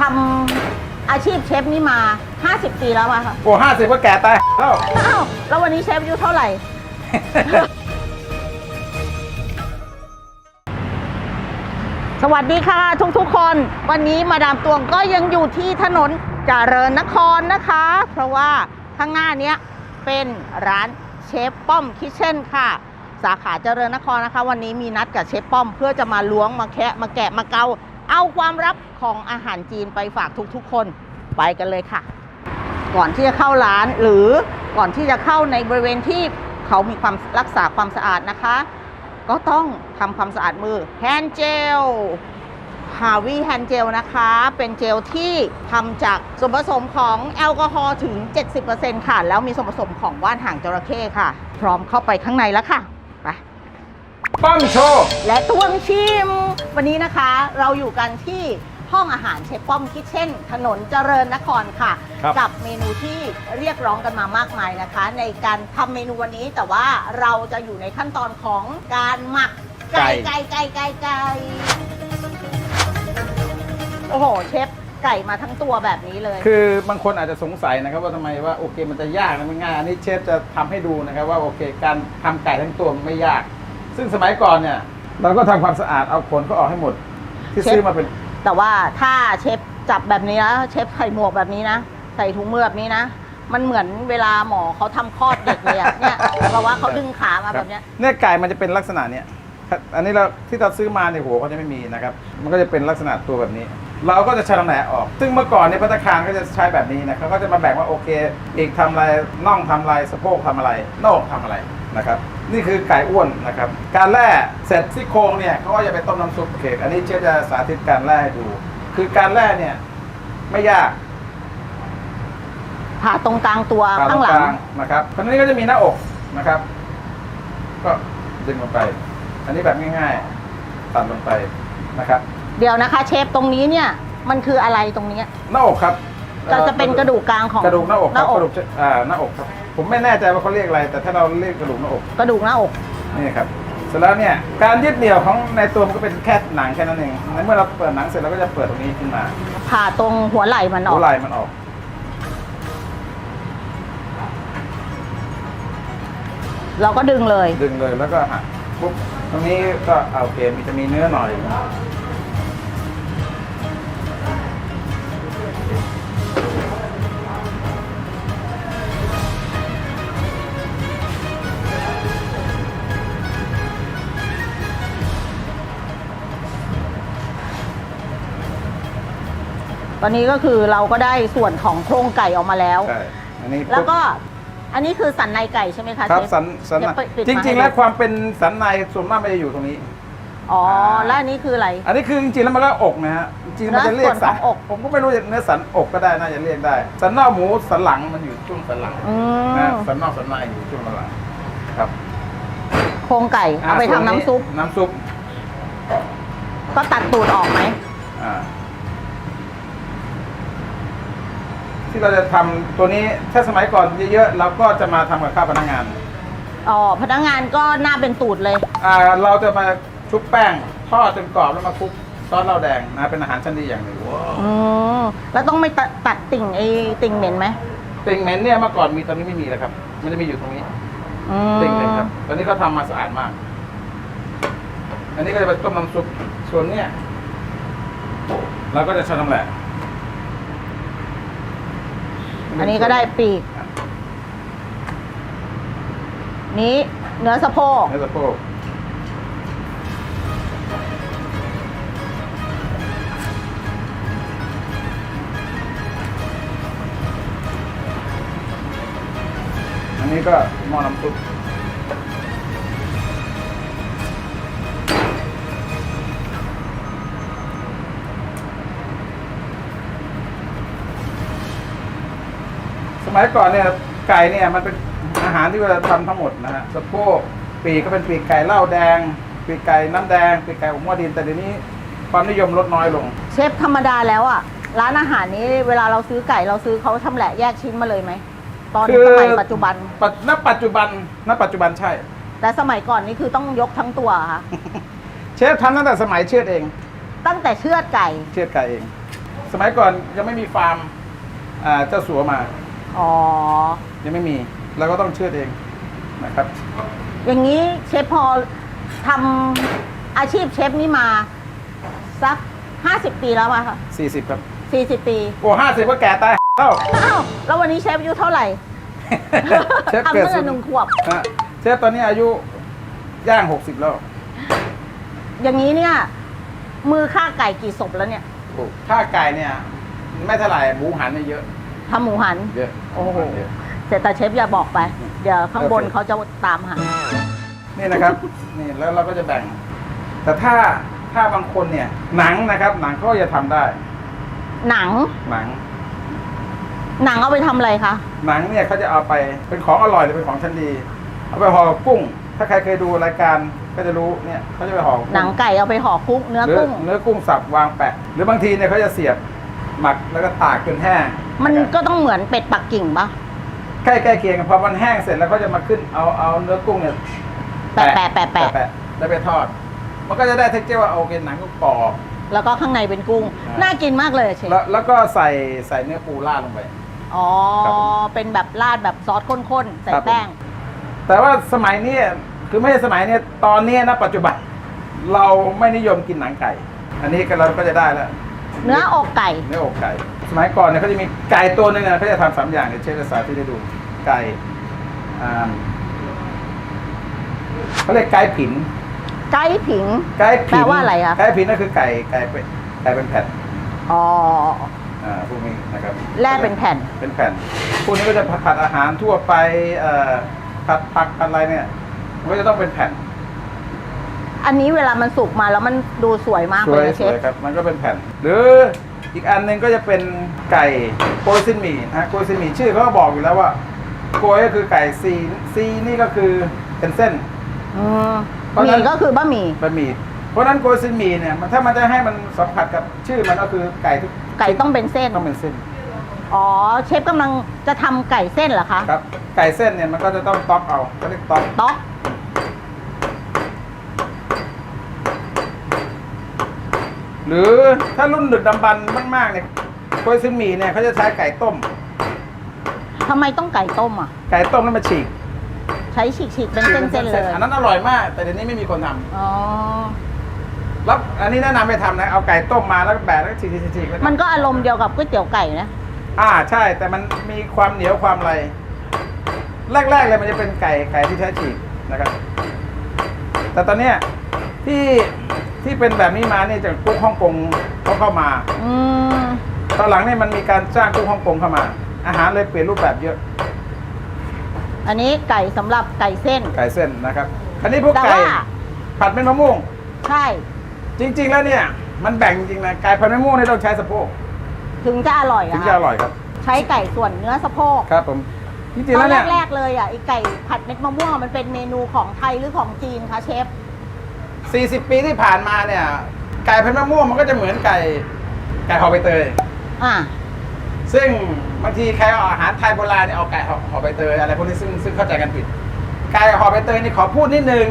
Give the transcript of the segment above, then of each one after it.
ทำอาชีพเชฟนี่มา 50 ปีแล้วอะค่ะโอ้ห้าสิบก็แก่ตายแล้วอ้าวแล้ววันนี้เชฟอายุเท่าไหร่ สวัสดีค่ะ ทุกๆคน วันนี้มาดามตวงก็ยังอยู่ที่ถนนเจริญนครนะคะ เพราะว่าข้างหน้าเนี้ยเป็นร้านเชฟป้อมคิเช่นค่ะ สาขาเจริญนครนะคะ วันนี้มีนัดกับเชฟป้อมเพื่อจะมาล้วงมาแคะมาแกะมาเกา เอาความลับของอาหารจีนไปฝากทุกๆคนไปกันเลยค่ะ ก่อนที่จะเข้าร้านหรือก่อนที่จะเข้าในบริเวณที่เขามีความรักษาความสะอาดนะคะ ก็ต้องทำความสะอาดมือแฮนด์เจลฮาวิแฮนด์เจลนะคะ เป็นเจลที่ทำจากส่วนผสมของแอลกอฮอล์ถึง 70%ค่ะ แล้วมีส่วนผสมของว่านหางจระเข้ค่ะ พร้อมเข้าไปข้างในแล้วค่ะ ปป้อมโชว์และตวงชิม วันนี้นะคะ เราอยู่กันที่ห้องอาหารเชฟป้อมคิทเช่น ถนนเจริญนครค่ะ ครับ กับเมนูที่เรียกร้องกันมามากมายนะคะ ในการทำเมนูวันนี้แต่ว่าเราจะอยู่ในขั้นตอนของการหมักไก่ไก่ไก่ไก่ไก่โอ้โห เชฟไก่มาทั้งตัวแบบนี้เลย คือบางคนอาจจะสงสัยนะครับว่าทำไมว่าโอเคมันจะยากนะมันง่ายอันนี้เชฟจะทำให้ดูนะครับว่าโอเค การทำไก่ทั้งตัวมันไม่ยาก ซึ่งสมัยก่อนเนี่ย เราก็ทำความสะอาดเอาขนก็ออกให้หมด ที่เชฟซื้อมาเป็น แต่ว่าถ้าเชฟจับแบบนี้นะเชฟใส่หมวกแบบนี้นะ ใส่ถุงมือแบบนี้นะ มันเหมือนเวลาหมอเขาทำคลอดเด็กเลยอะเนี่ยเพราะว่าเขาดึงขามาแบบเนี้ย เนี่ยไก่มันจะเป็นลักษณะเนี้ยครับอันนี้เราที่เราซื้อมาในยหัวเขาจะไม่มีนะครับ มันก็จะเป็นลักษณะตัวแบบนี้ เราก็จะชำแหละออก ซึ่งเมื่อก่อนเนี่ยพัตตาคารก็จะใช้แบบนี้นะครับเขาก็จะมาแบ่งว่าโอเค อีกทำอะไรน่องทำอะไรสะโพกทำอะไรโหนกทำอะไร นะครับ นี่คือไก่อ้วนนะครับ การแล่เสร็จซี่โครงเนี่ยเขาก็จะไปต้มน้ำซุปโอเคอันนี้เชฟจะสาธิตการแล่ให้ดู คือการแล่เนี่ยไม่ยากผ่าตรงกลางตัวผ่ข้างหลังตรนะครับคราวนี้ก็จะมีหน้าอกนะครับ ก็ดึงลงไป อันนี้แบบง่ายๆตัดลงไปนะครับ เดี๋ยวนะคะ เชฟตรงนี้เนี่ยมันคืออะไรตรงเนี้ยหน้าอกครับจะจะเป็นกระดูกกลางของกระดูกหน้าอกหครัน้าบอกกระดูกจะอ่าหน้าอกครับ ผมไม่แน่ใจว่าเขาเรียกอะไร แต่ถ้าเราเรียกกระดูกหน้าอกกระดูกหน้าอก นี่ครับเสร็จแล้วเนี่ยการยึดเหนี่ยวของในตัวมันก็เป็นแค่หนังแค่นั้นเองในเมื่อเราเปิดหนังเสร็จเราก็จะเปิดตรงนี้ขึ้นมาผ่าตรงหัวไหล่มันออหัก วไหล่มันออก เราก็ดึงเลย ดึงเลยแล้วก็หักปุ๊บตรงนี้ก็เอาโอเคมันจะมีเนื้อหน่อย ตอนนี้ก็คือเราก็ได้ส่วนของโครงไก่ออกมาแล้ว ใช่อันนี้แล้วปุ๊บก็อันนี้คือสันในไก่ใช่ไหมคะครับเชฟสันสันเดี๋ยวในปิดจมาริงๆให้แล้วดูความเป็นสันในส่วนมากมันจะอยู่ตรงนี้ อ๋ออ่าแล้วอันนี้คืออะไร อันนี้คือจริงๆแล้วมันก็อกนะฮะจริงๆมันจะเรียกเนื้อส่วนของอก ผมก็ไม่รู้จะเนื้อสันอกก็ได้น่าจะเรียกได้ สันนอกหมูสันหลังมันอยู่ช่วงสันหลังอืนะมสันนอกสันในอยู่ช่วงสันหลังครับโครงไก่เอาไปส่ทำวน้ำซุป น้ำซุปก็ตัดตูดออกไหม อ่า ที่เราจะทำตัวนี้ถ้าสมัยก่อนเยอะๆเราก็จะมาทำกับข้าวพนักงานอ๋อพนักงานก็หน้าเป็นตูดเลย อ่าเราจะมาชุบแป้งทอดจนกรอบแล้วมาคลุกซอสเหล้าแดงนะเป็นอาหารชั้นดีอย่างหนึ่งอืมแล้วต้องไม่ตัดตัดติ่งไอ้ติ่งเหม็นไหมติ่งเหม็นเนี่ยเมื่อก่อนมีตอนนี้ไม่มีแล้วครับมันจะมีอยู่ตรงนี้อืมติ่งเลยครับตอนนี้เขาทำมาสะอาดมาก อันนี้ก็จะเป็นต้มน้ำซุปส่วนเนี้ยเราก็จะชำน้ำแหละ อันนี้ก็ได้ปีก นี้เนื้อสะโพกเนื้อสะโพกอันนี้ก็ มัยก่อนเนี่ยไก่เนี่ยมันเป็นอาหารที่เราทำทั้งหมดนะฮะสะโพกปีกก็เป็นปีกไก่เหล้าแดง ปีกไก่น้ำแดง ปีกไก่อบหม้อดินแต่เดี๋ยวนี้ความนิยมลดน้อยลง เชฟธรรมดาแล้วอะร้านอาหารนี้เวลาเราซื้อไก่เราซื้อเขาชำแหละแยกชิ้นมาเลยไหมตอนคือ สมัยปัจจุบัน ปัจณปัจจุบันณปัจจุบันใช่ แต่สมัยก่อนนี่คือต้องยกทั้งตัวค่ะ เชฟทำตั้งแต่สมัยเชือดเอง ตั้งแต่เชือดไก่ เชือดไก่เอง สมัยก่อนยังไม่มีฟาร์มอ่าเจ้าสัวมา อ๋อ ยังไม่มีเราก็ต้องเชื่อดเองนะครับ อย่างนี้เชฟพอทำอาชีพเชฟนี่มา สักห้าสิบปีแล้วอะค่ะ40 ครับสี่สิบปี โอ้ห้าสิบก็แก่ตายแล้วอ้าว แล้ววันนี้เชฟอายุเท่าไหร่เชฟทำเกิดตั้งแต่หนึ่งขวบ ฮะเชฟตอนนี้อายุย่าง 60 แล้วอย่างนี้เนี่ย มือฆ่าไก่กี่ศพแล้วเนี่ย โอ้ค่าไก่เนี่ย ไม่เท่าไหร่หมูหันเนี่ยเยอะ ทำหมูหัน เยอะโอ้โห เยอะแต่แต่เชฟอย่าบอกไป เดี๋ยวข้างบนโอเคเขาจะตามหา นี่นะครับ นี่แล้วเราก็จะแบ่ง แต่ถ้าถ้าบางคนเนี่ย หนังนะครับ หนังก็จะทำได้ หนัง หนัง หนังเอาไปทำอะไรคะ หนังเนี่ยเขาจะเอาไปเป็นของอร่อยหรือเป็นของชั้นดี เอาไปห่อกุ้ง ถ้าใครเคยดูรายการก็จะรู้เนี่ยเขาจะไปห่อกุ้หนังไก่เอาไปห่อกุ้งเนื้อหรือกุ้ง เนื้อกุ้งสับวางแปะ หรือบางทีเนี่ยเขาจะเสียบหมักแล้วก็ตากจนแห้ง มันนะครับก็ต้องเหมือนเป็ดปักกิ่งปะใกล้ใกล้เคียงกันพอมันแห้งเสร็จแล้วก็จะมาขึ้นเอาเอาเนื้อกุ้งเนี่ยแปะแปะแปะแปะแปะแล้วไปทอด มันก็จะได้เท็กเจอร์ว่าโอเคหนังก็กรอบแล้วก็ข้างในเป็นกุ้งอ่าน่ากินมากเลยอะเชฟแล้วแล้วก็ใส่ใส่เนื้อปูราดลงไป อ๋อครับผมเป็นแบบราดแบบซอสข้นๆ ใส่ครับผมแป้ง แต่ว่าสมัยนี้คือไม่ใช่สมัยนี้ตอนนี้นะปัจจุบัน เราไม่นิยมกินหนังไก่ อันนี้ก็เราก็จะได้แล้ว เนื้ออกไก่ เนื้ออกไก่ สมัยก่อนเนี่ยเขาจะมีไก่ตัวหนึงนะเขาจะทำสามอย่างเดี๋ยวเชฟจะสาธิตให้ดูไก่อ่าเขาเรียกไก่ผินไก่ผิงไก่ผินแปลว่าอะไรอะไก่ผินก็คือไก่ไก่เป็นไก่เป็นแผ่นอ๋ออ่าพวกนี้นะครับแล่เป็นแผ่นเป็นแผ่นพวกนี้ก็จะผัดอาหารทั่วไปเอ่อผัดผักผัดอะไรเนี่ยมันก็จะต้องเป็นแผ่น อันนี้เวลามันสุกมาแล้วมันดูสวยมากสเลวยยนะสเชวฟยครับมันก็เป็นแผ่นหรือ อีกอันหนึ่งก็จะเป็นไก่โกยซินหมี่นะฮะโกยซินหมี่ชื่อเขาก็บอกอยู่แล้วว่าโกยก็คือไก่ซีซีนี่ก็คือเป็นเส้นอืมเพราะหฉะนั้นมี่ก็คือบะหมี่ บะหมี่เพราะฉะนั้นโกยซินหมี่เนี่ยมันถ้ามันจะให้มันสัมผัสกับชื่อมันก็คือไก่ทุกไก่ต้องเป็นเส้น ต้องเป็นเส้นอ๋อ เชฟกำลังจะทำไก่เส้นเหรอคะ ครับไก่เส้นเนี่ยมันก็จะต้องต๊อกเอาก็เรียกต๊อกต๊อก หรือถ้ารุ่นดึกดำบรรพ์มากๆเนี่ยโกยซินหมี่เนี่ยเขาจะใช้ไก่ต้ม ทำไมต้องไก่ต้มอะ ไก่ต้มแล้วมาฉีกใช้ฉีกๆเป็นเส้นๆเลย อันนั้นอร่อยมาก แต่เดี๋ยวนี้ไม่มีคนทำอ๋อ แล้วอันนี้แนะนำไปทำนะเอาไก่ต้มมาแล้วก็แบะแล้วก็ฉีกๆฉีกๆแล้วมันก็อารมณ์เดียวกับก๋วยเตี๋ยวไก่นะ อ่าใช่ แต่มันมีความเหนียวความอะไรแรกๆเลยมันจะเป็นไก่ไก่ที่ใช้ฉีกนะครับ แต่ตอนเนี้ยที่ ที่เป็นแบบนี้มาเนี่ยจากกุ๊กฮ่องกงเขาเข้ามา อืมตอนหลังเนี่ยมันมีการจ้างกุ๊กฮ่องกงเข้ามา อาหารเลยเปลี่ยนรูปแบบเยอะอันนี้ไก่สำหรับไก่เส้น ไก่เส้นนะครับอันนี้พวกแต่ไก่ว่า ผัดเป็นมะม่วง ใช่ จริง ๆ แล้วเนี่ย มันแบ่งจริงๆนะไก่ผัดมะม่วงเนี่ยต้องใช้สะโพกถึงจะอร่อยถึอะงจะอร่อยครับ ใช้ไก่ส่วนเนื้อสะโพกครับผมจริงๆตอแล้วนเนี่ย แรกๆเลยอะไอไก่ผัดเม็ดมะม่วงมันเป็นเมนูของไทยหรือของจีนคะเชฟ 40 ปีที่ผ่านมาเนี่ย ไก่ผัดมะม่วงมันก็จะเหมือนไก่ไก่ห่อใบเตย อ่า ซึ่งบางทีใครเอาอาหารไทยโบราณเนี่ยเอาไก่ห่อห่อใบเตยอะไรพวกนี้ซึ่งซึ่งเข้าใจกันผิด ไก่ห่อใบเตยนี่ขอพูดนิดนึง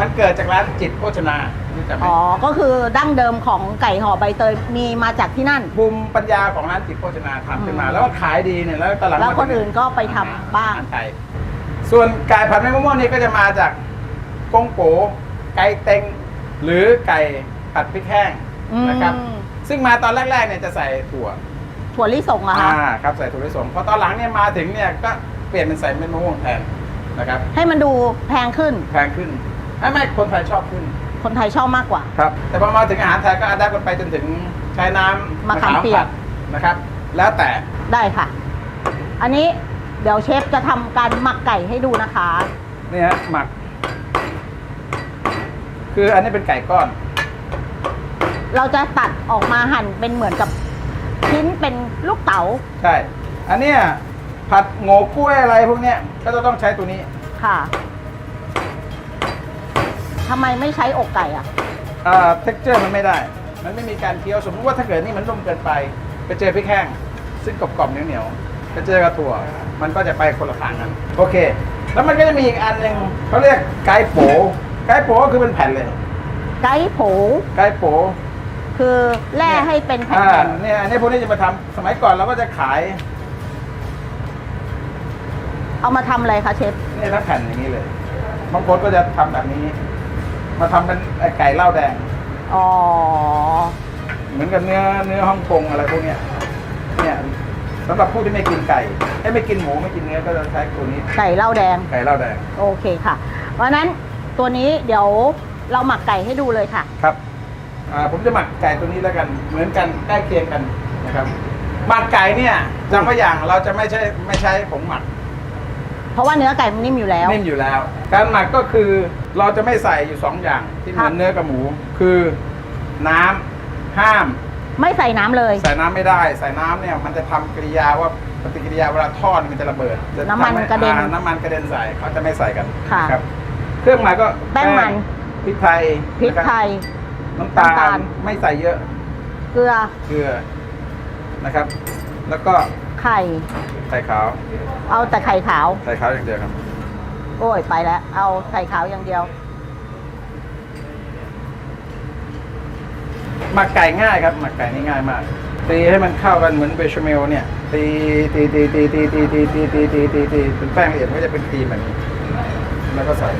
มันเกิดจากร้านจิตโภชนารู้จักไหมอ๋อ ก็คือดั้งเดิมของไก่ห่อใบเตยมีมาจากที่นั่น ภูมิปัญญาของร้านจิตโภชนาทำขึ้นมา อืม แล้วก็ขายดีเนี่ยแล้วตอนหลังแล้วคนอื่นก็ไปทำบ้าง อหรไทยส่วนไก่ผัดเม็ดมะม่วงนี่ก็จะมาจากกงโป ไก่เต็ง หรือไก่ผัดพริกแห้งนะครับ อืมซึ่งมาตอนแรกๆเนี่ยจะใส่ถั่วถั่วลิสงอะคะอ่าครับใส่ถั่วลิสงพอตอนหลังเนี่ยมาถึงเนี่ยก็เปลี่ยนเป็นใส่เม็ดมะม่วงแทนนะครับให้มันดูแพงขึ้น แพงขึ้นไม่ไม่คนไทยชอบขึ้น คนไทยชอบมากกว่า ครับแต่พอมาถึงอาหารไทยก็อัดได้กันไปจนถึงใช้น้ำมะขามเปียก ผัดนะครับ แล้วแต่ได้ค่ะ อันนี้เดี๋ยวเชฟจะทำการหมักไก่ให้ดูนะคะนี่ฮะหมัก คืออันนี้เป็นไก่ก้อน เราจะตัดออกมาหั่นเป็นเหมือนกับชิ้นเป็นลูกเต๋าใช่ อันเนี้ยผัดโงกล้วยอะไรพวกเนี้ยก็จะต้องใช้ตัวนี้ค่ะทำไมไม่ใช้อกไก่อะอ่าเท็กเจอร์มันไม่ได้ มันไม่มีการเคี้ยวสมมติว่าถ้าเกิดนี่มันนุ่มเกินไป ไปเจอพริกแห้งซึ่งกรอบๆเหนียวๆไปเจอกับถั่ว มันก็จะไปคนละทางกันโอเค แล้วมันก็จะมีอีกอันหนึ่งเขาเรียกไก่โป ไก่โปก็คือเป็นแผ่นเลยไก่โผไก่โปคือแล่ให้เป็นแผ่อ่านเนี่ยอันนี้พวกนี้จะมาทำสมัยก่อนเราก็จะขายๆเอามาทำอะไรคะเชฟเนี่ยทั้งแผ่นอย่างนี้เลยบางคนก็จะทำแบบนี้ มาทำเป็นไอ้ไก่เหล้าแดง อ๋อเหมือนกับเนื้อเนื้อฮ่องกงอะไรพวกเนี้ยเนี่ยสำหรับผู้ที่ไม่กินไก่ไอ้ไม่กินหมูไม่กินเนื้อก็จะใช้ตัวนี้ไก่เหล้าแดง ไก่เหล้าแดง โอเคค่ะ เพราะฉะนั้น ตัวนี้เดี๋ยวเราหมักไก่ให้ดูเลยค่ะ ครับอ่าผมจะหมักไก่ตัวนี้แล้วกัน เหมือนกันใกล้เคียงกันนะครับ หมักไก่เนี่ยจำไว้อย่างเราจะไม่ใช่ไม่ใช้ผงหมักเพราะว่าเนื้อไก่มันนิ่มอยู่แล้ว นิ่มอยู่แล้ว การหมักก็คือเราจะไม่ใส่อยู่สองอย่างที่เหมือนครับเนื้อกับหมู คือน้ำห้าม ไม่ใส่น้ำเลย ใส่น้ำไม่ได้ ใส่น้ำเนี่ยมันจะทำกิริยาว่าปฏิกิริยาเวลาทอดมันจะระเบิดจะน้ำมันทำให้กระเด็นอ่าน้ำมันกระเด็นใส่เขาจะไม่ใส่กันค่ะ นะครับ เครื่องหมายก็แป้งมัน พริกไทยพริกไทยนะครับน้ำตาน้ำตาล ลไม่ใส่เยอะเกลือเกลือนะครับ แล้วก็ไข่ ไข่ขาวเอาแต่ไข่ขาว ไข่ขาวอย่างเดียวครับ โอ้ยไปแล้ว เอาไข่ขาวอย่างเดียว หมักไก่ง่ายครับหมักไก่นี่ง่ายมาก ตีให้มันเข้ากันเหมือนเบชเมลเนี่ยตีตีตีตีตีตีตีตีตีตีตีตีเป็นแป้งละเอียดมันก็จะเป็นครีมแบบนี้ แล้วก็ใส่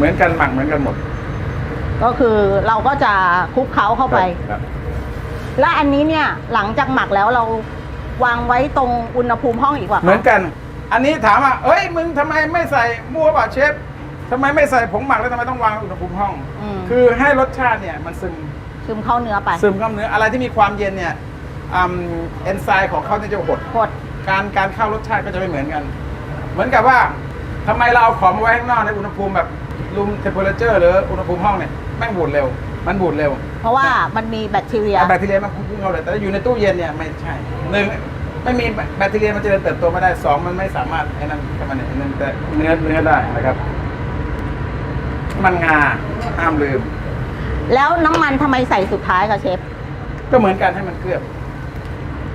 เหมือนกันหมักเหมือนกันหมดก็คือเราก็จะคลุกเคล้าเข้าไป ครับและอันนี้เนี่ยหลังจากหมักแล้วเราวางไว้ตรงอุณหภูมิห้องอีกว่าเหมือนกัน อันนี้ถามว่าเอ้ยมึงทำไมไม่ใส่มั่วเปล่าเชฟทำไมไม่ใส่ผงหมักแล้วทำไมต้องวางอุณหภูมิห้องมคือให้รสชาติเนี่ยมันซึมซึมเข้าเนื้อไปซึมเข้าเนื้ออะไรที่มีความเย็นเนี่ยอืมเอนไซม์ของเขาเนี่ยจะหด กด การการเข้ารสชาติก็จะไม่เหมือนกัน เหมือนกับว่าทำไมเราเอาของมาไว้ข้างนอกในอุณหภูมิแบบ รูมเทมเพอเรเจอร์หรืออุณหภูมิห้องเนี่ยแม่งบูดเร็ว มันบูดเร็วเพราะว่ามันมีแบคทีเรียแบคทีเรียมันพุ่งเข้าเลยแต่อยู่ในตู้เย็นเนี่ยไม่ใช่หนึ่งไม่มีแบคทีเรียมันเจริญเติบโตไม่ได้สองมันไม่สามารถไอ้นั่นเข้ามาในไอ้นั่นแต่เนื้อเนื้อได้นะครับ มันงาห้ามลืม แล้วน้ำมันทำไมใส่สุดท้ายคะเชฟ ก็เหมือนกันให้มันเคลือบ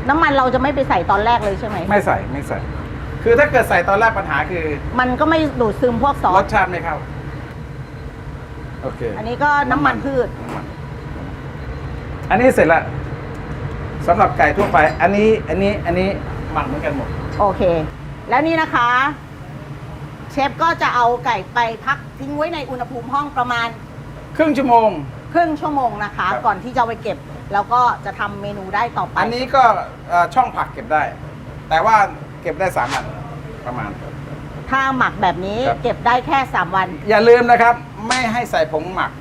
น้ำมันเราจะไม่ไปใส่ตอนแรกเลยใช่ไหม ไม่ใส่ไม่ใส่ คือถ้าเกิดใส่ตอนแรกปัญหาคือ มันก็ไม่ดูดซึมพวกซอรสสชาติไม่เข้า โอเค อันนี้ก็น้ำมันพืชน้ำมันอันนี้เสร็จละสำหรับไก่ทั่วไป อันนี้อันนี้อันนี้หมักเหมือนกันหมด โอเค แล้วนี่นะคะ เชฟก็จะเอาไก่ไปพักทิ้งไว้ในอุณหภูมิห้องประมาณ ครึ่งชั่วโมง ครึ่งชั่วโมงนะคะ ครับ ก่อนที่จะเอาไปเก็บ แล้วก็จะทำเมนูได้ต่อไปอันนี้ก็เอ่อช่องผักเก็บได้ แต่ว่าเก็บได้สามวันประมาณ ถ้าหมักแบบนี้ครับ เก็บได้แค่ 3 วัน อย่าลืมนะครับ ไม่ให้ใส่ผงหมัก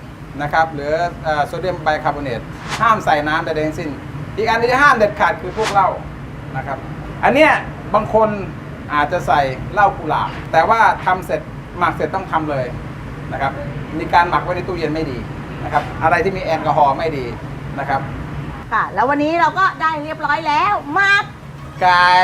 นะครับหรือเอ่อโซเดียมไบคาร์บอเนตห้ามใส่น้ำใดๆทั้งสิ้น อีกอันที่ห้ามเด็ดขาดคือพวกเหล้านะครับ อันเนี้ยบางคนอาจจะใส่เหล้ากุหลาบแต่ว่าทำเสร็จหมักเสร็จต้องทำเลยนะครับ มีการหมักไว้ในตู้เย็นไม่ดีนะครับ อะไรที่มีแอลกอฮอล์ไม่ดีนะครับ ค่ะ แล้ววันนี้เราก็ได้เรียบร้อยแล้วหมักไก่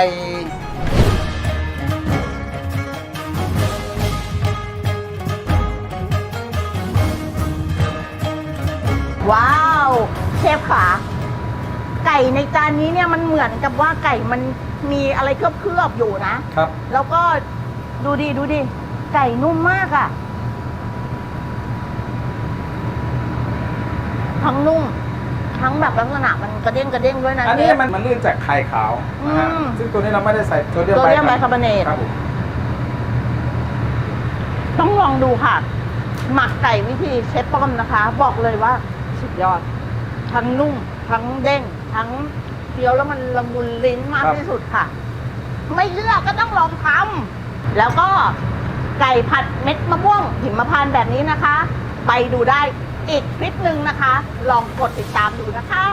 เชฟขาไก่ในจานนี้เนี่ยมันเหมือนกับว่าไก่มันมีอะไรเคลือบๆอยู่นะ ครับ แล้วก็ดูดิดูดิไก่นุ่มมากอะ่ะ ทั้งนุ่ม ทั้งแบบลักษณะมันกระเด้งกระเด้งด้วยนะอันนี้เชฟ มันมันลื่นจากไข่ขาวนะฮะอืม ซึ่งตัวนี้เราไม่ได้ใส่โซเดียมโซเดียมไบคาร์บอเนต ครับผมต้องลองดูค่ะ หมักไก่วิธีเชฟป้อมนะคะ บอกเลยว่า สุดยอด ทั้งนุ่ม ทั้งเด้ง ทั้งเคี้ยวแล้วมันละมุนลิ้นมากที่สุดค่ะ ไม่เชื่อก็ต้องลองทำแล้วก็ไก่ผัดเม็ดมะม่วงหิมพานต์แบบนี้นะคะ ไปดูได้อีกคลิปหนึ่งนะคะ ลองกดติดตามดูนะคะ